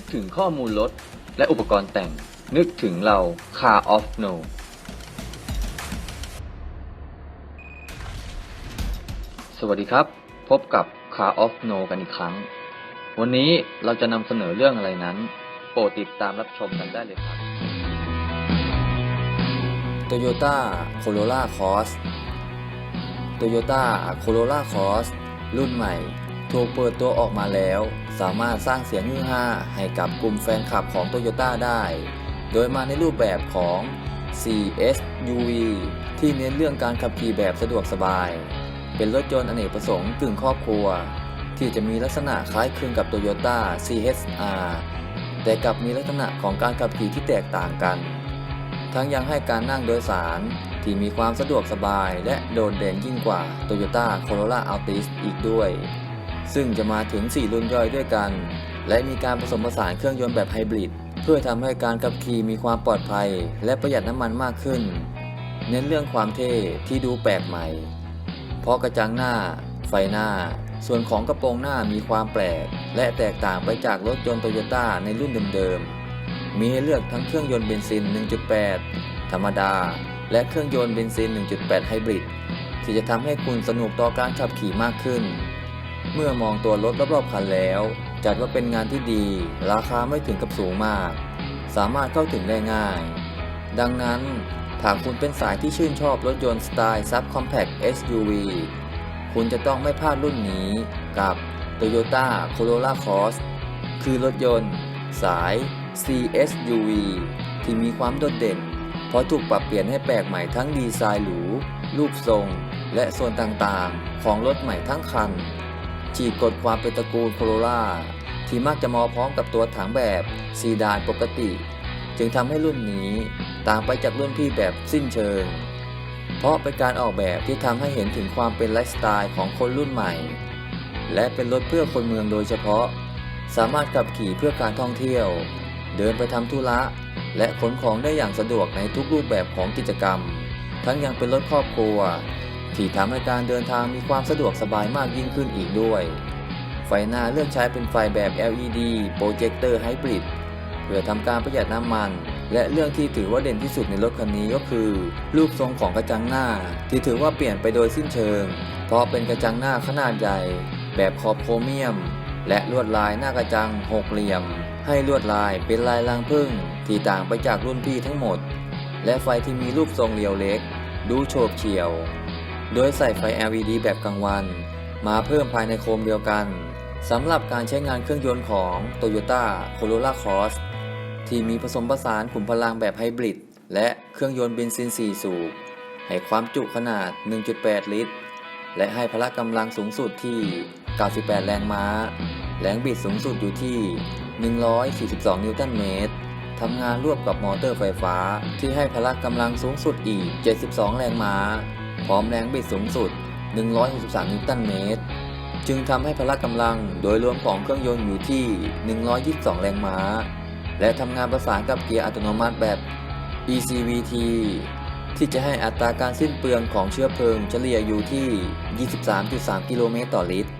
นึกถึงข้อมูลรถและอุปกรณ์แต่ง นึกถึงเรา Car of No สวัสดีครับ พบกับ Car of No กันอีกครั้ง วันนี้เราจะนำเสนอเรื่องอะไรนั้น โปรดติดตามรับชมกันได้เลยครับ Toyota Corolla Cross Toyota Corolla Cross รุ่นใหม่ ถูกเปิดตัวออกมาแล้ว สามารถสร้างเสียงฮือฮาให้กับกลุ่มแฟนคลับของ Toyota ได้ โดยมาในรูปแบบของ CSUV ที่เน้นเรื่องการขับขี่แบบสะดวกสบาย เป็นรถยนต์อเนกประสงค์กึ่งครอบครัว ที่จะมีลักษณะคล้ายคลึงกับ Toyota CHR แต่กลับมีลักษณะของการขับขี่ที่แตกต่างกัน ทั้งยังให้การนั่งโดยสารที่มีความสะดวกสบายและโดดเด่นยิ่งกว่า Toyota Corolla Altis อีกด้วย ซึ่งจะมาถึง 4 รุ่นย่อยด้วยกัน และมีการผสมผสานเครื่องยนต์แบบไฮบริดเพื่อทำให้การขับขี่มีความปลอดภัย และประหยัดน้ำมันมากขึ้น เน้นเรื่องความเท่ที่ดูแปลกใหม่ เพราะกระจังหน้า ไฟหน้า ส่วนของกระโปรงหน้ามีความแปลก และแตกต่างไปจากรถยนต์โตโยต้าในรุ่นเดิมๆ มีให้เลือกทั้งเครื่องยนต์เบนซิน 1.8 ธรรมดา และเครื่องยนต์เบนซิน 1.8 ไฮบริดที่จะทำให้คุณสนุกต่อการขับขี่มากขึ้น เมื่อมองตัวรถรอบๆคันแล้ว จัดว่าเป็นงานที่ดี ราคาไม่ถึงกับสูงมาก สามารถเข้าถึงได้ง่าย ดังนั้นถ้าคุณเป็นสายที่ชื่นชอบรถยนต์สไตล์ Sub Compact SUV คุณจะต้องไม่พลาดรุ่นนี้กับ Toyota Corolla Cross คือรถยนต์ สาย CSUV ที่มีความโดดเด่น เพราะถูกปรับเปลี่ยนให้แปลกใหม่ทั้งดีไซน์หรู รูปทรง และส่วนต่างๆ ของรถใหม่ทั้งคัน ฉีกกฎความเป็นตระกูลโคโรล่าที่มักจะมาพร้อมกับตัวถังแบบซีดานปกติ จึงทำให้รุ่นนี้ต่างไปจากรุ่นพี่แบบสิ้นเชิง เพราะเป็นการออกแบบที่ทำให้เห็นถึงความเป็นไลฟ์สไตล์ของคนรุ่นใหม่ และเป็นรถเพื่อคนเมืองโดยเฉพาะ สามารถขับขี่เพื่อการท่องเที่ยว เดินไปทำธุระ และขนของได้อย่างสะดวกในทุกรูปแบบของกิจกรรม ทั้งยังเป็นรถครอบครัว ที่ทำให้การเดินทางมีความสะดวกสบายมากยิ่งขึ้นอีกด้วย ไฟหน้าเลือกใช้เป็นไฟแบบ LED โปรเจคเตอร์ไฮบริดเพื่อทำการประหยัดน้ำมัน และเรื่องที่ถือว่าเด่นที่สุดในรถคันนี้ก็คือ รูปทรงของกระจังหน้า ที่ถือว่าเปลี่ยนไปโดยสิ้นเชิง เพราะเป็นกระจังหน้าขนาดใหญ่ แบบขอบโครเมียม และลวดลายหน้ากระจังหกเหลี่ยม ให้ลวดลายเป็นลายรางพึ่งที่ต่างไปจากรุ่นพี่ทั้งหมด และไฟที่มีรูปทรงเรียวเล็ก ดูโฉบเฉี่ยว โดยใส่ไฟ LED แบบกลางวัน มาเพิ่มภายในโคมเดียวกันสำหรับการใช้งานเครื่องยนต์ของ Toyota Corolla Cross ที่มีผสมผสานขุมพลังแบบไฮบริดและเครื่องยนต์เบนซิน 4 สูบ ให้ความจุขนาด 1.8 ลิตร และให้พละกำลังสูงสุดที่ 98 แรงม้า แรงบิดสูงสุดอยู่ที่ 142 นิวตันเมตรทำงานร่วมกับมอเตอร์ไฟฟ้าที่ให้พละกำลังสูงสุดอีก 72 แรงม้า พร้อมแรงบิดสูงสุด 163 นิวตันเมตร จึงทำให้พละกำลังโดยรวมของเครื่องยนต์อยู่ที่ 122 แรงม้า และทำงานประสานกับเกียร์อัตโนมัติแบบ ECVT ที่จะให้อัตราการสิ้นเปลืองของเชื้อเพลิงเฉลี่ยอยู่ที่ 23.3 กิโลเมตรต่อลิตร